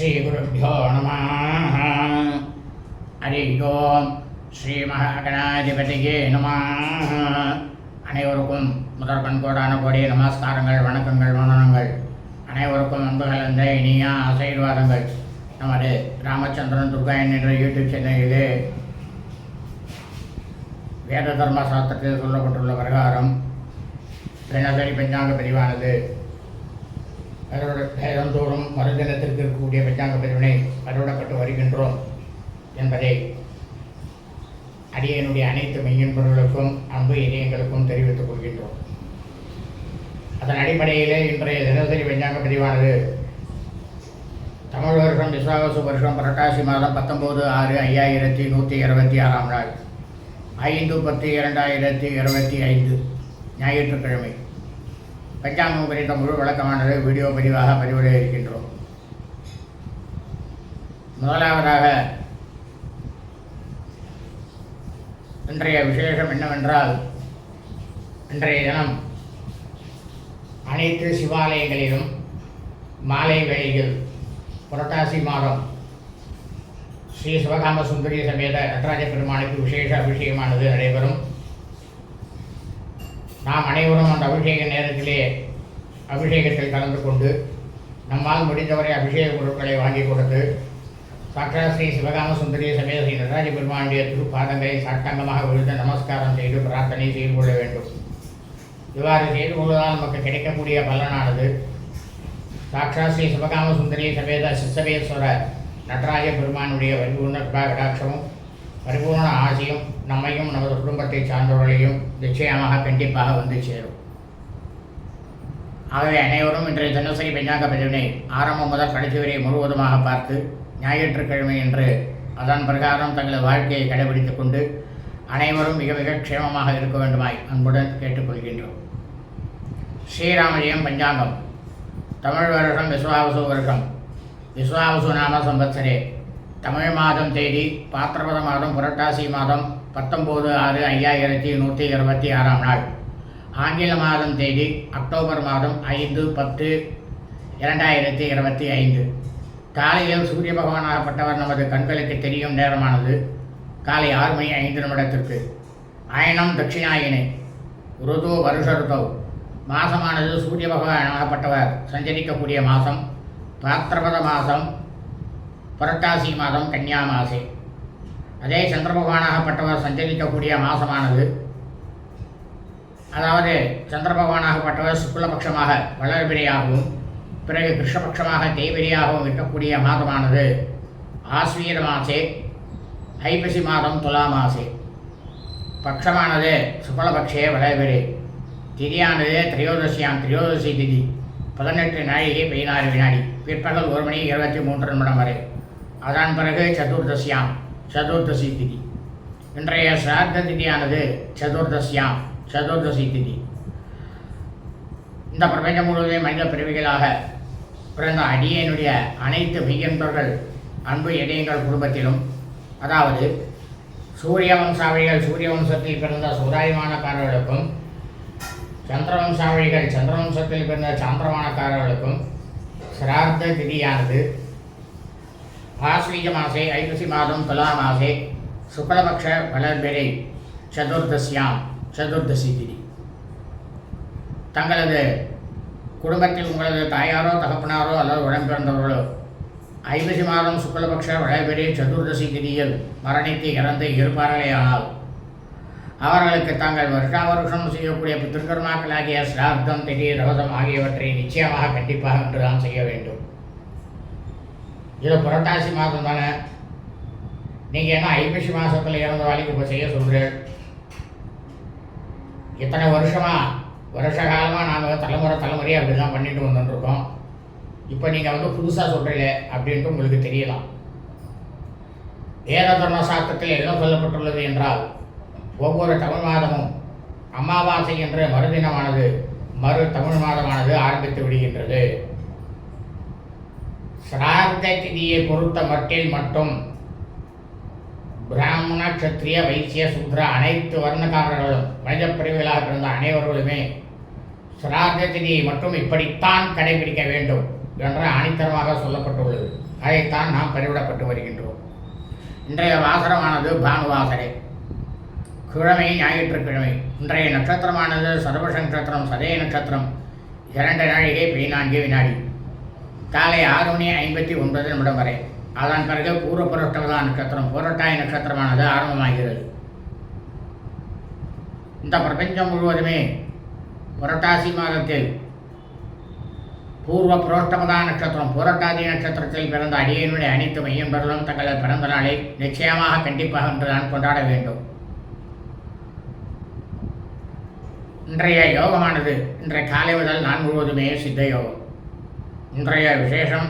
ஸ்ரீகுருப்போ நம ஹரி ஓம் ஸ்ரீ மகாகணாதிபதியே நம அனைவருக்கும் முதற்கண் கோடான கோடி நமஸ்காரங்கள் வணக்கங்கள் வணனங்கள் அனைவருக்கும் அன்பு கலந்த இனிய ஆசீர்வாதங்கள். நமது ராமச்சந்திரன் துர்கா என்கின்ற யூடியூப் சேனல் வேத தர்ம சொல்லப்பட்டுள்ள பிரகாரம் தினசரி பஞ்சாங்க பிரிவானது. அதோட மறுதினத்திற்கு இருக்கக்கூடிய பஞ்சாங்க பிரிவினை அறுவிடப்பட்டு வருகின்றோம் என்பதை அடியனுடைய அனைத்து மெய்யன்பர்களுக்கும் அன்பு இதயங்களுக்கும் தெரிவித்துக் கொள்கின்றோம். அதன் அடிப்படையிலே இன்றைய தினசரி பஞ்சாங்க பதிவானது தமிழ் வருஷம் விஸ்வாவசு வருஷம் புரட்டாசி மாதம் பத்தொம்போது ஆறு ஐயாயிரத்தி நூற்றி இருபத்தி ஆறாம் நாள். ஐந்து பத்து இரண்டாயிரத்தி இருபத்தி ஐந்து. ஞாயிற்றுக்கிழமை. பஞ்சாங்கம் குறித்த முழு விளக்கமானது வீடியோ பதிவாக பதிவிட இருக்கின்றோம். முதலாவதாக இன்றைய விசேஷம் என்னவென்றால் இன்றைய தினம் அனைத்து சிவாலயங்களிலும் மாலை வேளையில் புரட்டாசி மாதம் ஸ்ரீ சிவகாம சுந்தரி சமேத நடராஜ பெருமானுக்கு விசேஷ அபிஷேகமானது நடைபெறும். நாம் அனைவரும் அந்த அபிஷேக நேரத்திலே அபிஷேகத்தில் கலந்து கொண்டு நம்மால் முடிந்தவரை அபிஷேக பொருட்களை வாங்கி கொடுத்து சாட்சாத் ஸ்ரீ சிவகாம சுந்தரி சமேத ஸ்ரீ நடராஜ பெருமாண்டிய திருப்பாதங்களை சாஷ்டாங்கமாக விழுந்து நமஸ்காரம் செய்து பிரார்த்தனை செய்து கொள்ள வேண்டும். இவ்வாறு செய்து கொள்வதால் நமக்கு கிடைக்கக்கூடிய பலனானது. சாட்சாத் ஸ்ரீ சிவகாம சுந்தரி சமேத சிசவேஸ்வர நடராஜ பெருமானுடைய பரிபூர்ண கிருபா கடாட்சமும் பரிபூர்ண ஆசையும் நம்மையும் நமது குடும்பத்தை சார்ந்தவர்களையும் நிச்சயமாக கண்டிப்பாக வந்து சேரும். ஆகவே அனைவரும் இன்றைய தினசரி பெஞ்சாங்க பதிவினை ஆரம்பம் முதல் கடைசி வரை முழுவதுமாக பார்த்து ஞாயிற்றுக்கிழமை என்று அதன் பிரகாரம் தங்களது வாழ்க்கையை கடைபிடித்துக் கொண்டு அனைவரும் மிக மிக க்ஷேமமாக இருக்க வேண்டுமாய் அன்புடன் கேட்டுக்கொள்கின்றோம். ஸ்ரீராமஜயம் பஞ்சாங்கம் தமிழ் வருஷம் விஸ்வாவசு வருஷம் விஸ்வாவசு நாம சம்பத்சரே. தமிழ் மாதம் தேதி பாத்திரபத மாதம் புரட்டாசி மாதம் பத்தொம்போது ஆறு ஐயாயிரத்தி நூற்றி இருபத்தி ஆறாம் நாள். ஆங்கில மாதம் தேதி அக்டோபர் மாதம் ஐந்து பத்து இரண்டாயிரத்தி இருபத்தி ஐந்து. காலையில் சூரிய பகவானாகப்பட்டவர் நமது கண்களுக்கு தெரியும் நேரமானது காலை ஆறு மணி ஐந்து நிமிடத்திற்கு. அயனம் தட்சிணாயினை ருதோ வருஷ ருதவ் மாசமானது சூரிய பகவானாகப்பட்டவர் சஞ்சரிக்கக்கூடிய மாதம் பாத்திரபத மாதம் புரட்டாசி மாதம் கன்னியா மாசே அதே சந்திரபகவானாகப்பட்டவர் சஞ்சரிக்கக்கூடிய மாதமானது அதாவது சந்திரபகவானாகப்பட்டவர் சுக்லபட்சமாக வளர்பிரையாகவும் பிறகு கிருஷ்ணபட்சமாக தேய்பிரையாகவும் இருக்கக்கூடிய மாதமானது. ஆஸ்வீர மாசே ஐப்பசி மாதம் துலா மாசே. பட்சமானது சுக்லபக்ஷே வளர்பிரை திதியானது திரையோதசியாம் திரையோதசி திதி. பதினெட்டு நாழிகை பதினாறு வினாடி. பிற்பகல் ஒரு மணி இருபத்தி மூன்று நிமிடம் வரை. அதன் பிறகு சதுர்தசியாம். சதுர்தசி திதி. இன்றைய சிராத்த திதியானது சதுர்தசியாம். சதுர்தசி திதி. இந்த பிரபஞ்சம் முழுவதும் மனித பிறவிகளாக பிறந்த அடியனுடைய அனைத்து மெய்யன்பர்கள் அன்பு இதயங்கள் குடும்பத்திலும் அதாவது சூரிய வம்சாவளிகள் சூரிய வம்சத்தில் பிறந்த சமுதாயமானக்காரர்களுக்கும் சந்திர வம்சாவளிகள் சந்திர வம்சத்தில் பிறந்த சாந்திரமானக்காரர்களுக்கும் சிரார்த்த திதியானது ஆஸ்வீஜ மாசே ஐப்பசி மாதம் துலா மாசே சுக்லபக்ஷ வளர்பிறை சதுர்தசியாம் சதுர்தசி திதி தங்களது குடும்பத்தில் உங்களது தாயாரோ தகப்பனாரோ அல்லது உடன்பிறந்தவர்களோ ஐப்பசி மாதம் சுக்லபக்ஷ வளர்பிறை சதுர்தசி திதியில் மரணித்து இறந்து இருப்பார்களேயானால் அவர்களுக்கு தாங்கள் வருஷா வருஷம் செய்யக்கூடிய பித்திருக்கர்மாக்களாகிய சிரார்த்தம் திடீர் ரவதம் ஆகியவற்றை நிச்சயமாக கண்டிப்பாக என்றுதான் செய்ய வேண்டும். இது புரட்டாசி மாதம் தானே. நீங்கள் என்ன ஐப்பசி மாதத்தில் இறந்த வேலைக்கு இப்போ செய்ய சொல்கிறேன் இத்தனை வருஷமாக வருஷ காலமாக நாங்கள் தலைமுறை தலைமுறையாக அப்படி தான் பண்ணிட்டு வந்துட்டுருக்கோம் இப்போ நீங்கள் வந்து புதுசாக சொல்கிறீங்க அப்படின்ட்டு உங்களுக்கு தெரியலாம் ஏதோ தர்ம சாஸ்திரத்தில் என்ன சொல்லப்பட்டுள்ளது என்றால் ஒவ்வொரு தமிழ் மாதமும் அமாவாசை என்ற மறுதினமானது மறு தமிழ் மாதமானது ஆரம்பித்து விடுகின்றது. சிரார்த்த திதியை பொறுத்த மட்டில் மட்டும் பிராமண கத்திரிய வைசிய சுத்ர அனைத்து வர்ணக்காரர்களும் மனித பிரிவுகளாக பிறந்த அனைவர்களுமே சிரார்த்த திதியை மட்டும் இப்படித்தான் கடைபிடிக்க வேண்டும் என்று ஆணித்தரமாக சொல்லப்பட்டுள்ளது. அதைத்தான் நாம் பெருவிடப்பட்டு வருகின்றோம். இன்றைய வாசரமானது பானுவாசரை கிழமை ஞாயிற்றுக்கிழமை இன்றைய நட்சத்திரமானது சர்வச நட்சத்திரம் சதய நட்சத்திரம் இரண்டு நாழிகை பதினான்கு வினாடி. காலை ஆறு மணி ஐம்பத்தி ஒன்பது நிமிடம் வரை. அதன் பிறகு பூர்வ புரட்டவதா நட்சத்திரம் புரட்டாய நட்சத்திரமானது ஆரம்பமாகிறது. இந்த பிரபஞ்சம் முழுவதுமே புரட்டாசி மாதத்தில் பூர்வ புரோஷ்டபதா நட்சத்திரம் புரட்டாதி நட்சத்திரத்தில் பிறந்த அடியனுடைய அனைத்து மையம்பர்களும் தங்களது பிறந்த நாளை நிச்சயமாக கண்டிப்பாக என்று நான் கொண்டாட வேண்டும். இன்றைய யோகமானது இன்றைய காலை முதல் நான் முழுவதுமே சித்த யோகம். இன்றைய விசேஷம்.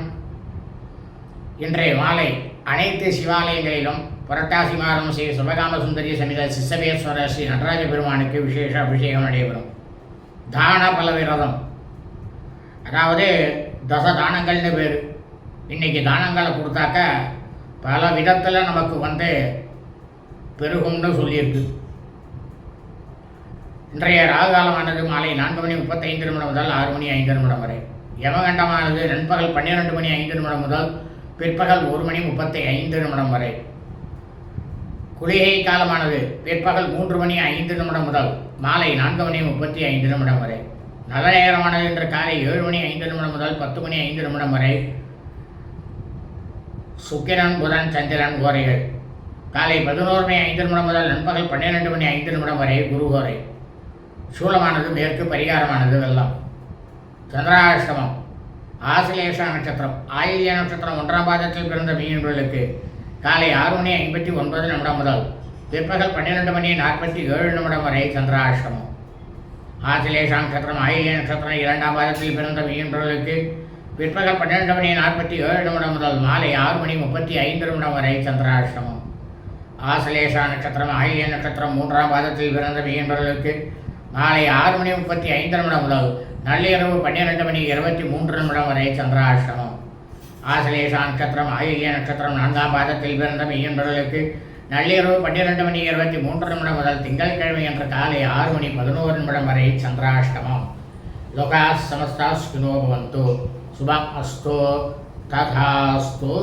இன்றைய மாலை அனைத்து சிவாலயங்களிலும் புரட்டாசி மாதம் ஸ்ரீ சுபகாம சுந்தரி சமித சிசவேஸ்வரர் ஸ்ரீ நடராஜ பெருமானுக்கு விசேஷ அபிஷேகம் நடைபெறும். தான பல விரதம் அதாவது தச தானங்கள்னு பேர். இன்னைக்கு தானங்களை கொடுத்தாக்க பல விதத்தில் நமக்கு வந்து பெருகும்னு சொல்லியிருக்கு. இன்றைய ராகுகாலமானது மாலை நான்கு மணி முப்பத்தைந்து நிமிடம் முதல் ஆறு மணி ஐந்து நிமிடம் வரை. யமகண்டமானது நண்பகல் பன்னிரெண்டு மணி ஐந்து நிமிடம் முதல் பிற்பகல் ஒரு மணி முப்பத்தி ஐந்து நிமிடம் வரை. குளிகை காலமானது பிற்பகல் மூன்று மணி ஐந்து நிமிடம் முதல் மாலை நான்கு மணி முப்பத்தி ஐந்து நிமிடம் வரை. நல்ல நேரமானது இன்று காலை ஏழு மணி ஐந்து நிமிடம் முதல் பத்து மணி ஐந்து நிமிடம் வரை. சுக்கிரன் புதன் சந்திரன் கோரைகள். காலை பதினோரு மணி ஐந்து நிமிடம் முதல் நண்பகல் பன்னிரெண்டு மணி ஐந்து நிமிடம் வரை குரு கோரை. சூலமானது மேற்கு பரிகாரமானது வெள்ளம். சந்திராஷ்டமம் ஆசிலேஷ நட்சத்திரம் ஆயில்ய நட்சத்திரம் ஒன்றாம் பாதத்தில் பிறந்த மீனவர்களுக்கு காலை ஆறு மணி ஐம்பத்தி ஒன்பது நிமிடம் முதல் பிற்பகல் பன்னிரெண்டு மணி நாற்பத்தி ஏழு நிமிடம் வரை சந்திராஷ்டமம். ஆசிலேஷ நட்சத்திரம் ஆயில்ய நட்சத்திரம் இரண்டாம் பாதத்தில் பிறந்த மீனவர்களுக்கு பிற்பகல் பன்னிரெண்டு மணி நாற்பத்தி ஏழு நிமிடம் முதல் மாலை ஆறு மணி முப்பத்தி ஐந்து நிமிடம் வரை சந்திராஷ்டமம். ஆசிலேஷா நட்சத்திரம் ஆயில்ய நட்சத்திரம் மூன்றாம் பாதத்தில் பிறந்த மீனவர்களுக்கு மாலை ஆறு மணி முப்பத்தி ஐந்து நிமிடம் முதல் நள்ளிரவு பன்னிரெண்டு மணி இருபத்தி மூன்று நிமிடம் வரை சந்திராஷ்டமம் ஆசிலேஷா நட்சத்திரம் ஆயில்ய நட்சத்திரம் நான்காம் பாதத்தில் பிறந்த மெய்யன்பர்களுக்கு நள்ளிரவு பன்னிரெண்டு மணி இருபத்தி மூன்று நிமிடம் முதல் திங்கட்கிழமை என்ற காலை ஆறு மணி பதினோரு நிமிடம் வரை சந்திராஷ்டமம் லோகா சமஸ்தா ஸ்கினோ பவந்து. சுபம் அஸ்தோ. ததாஸ்தோ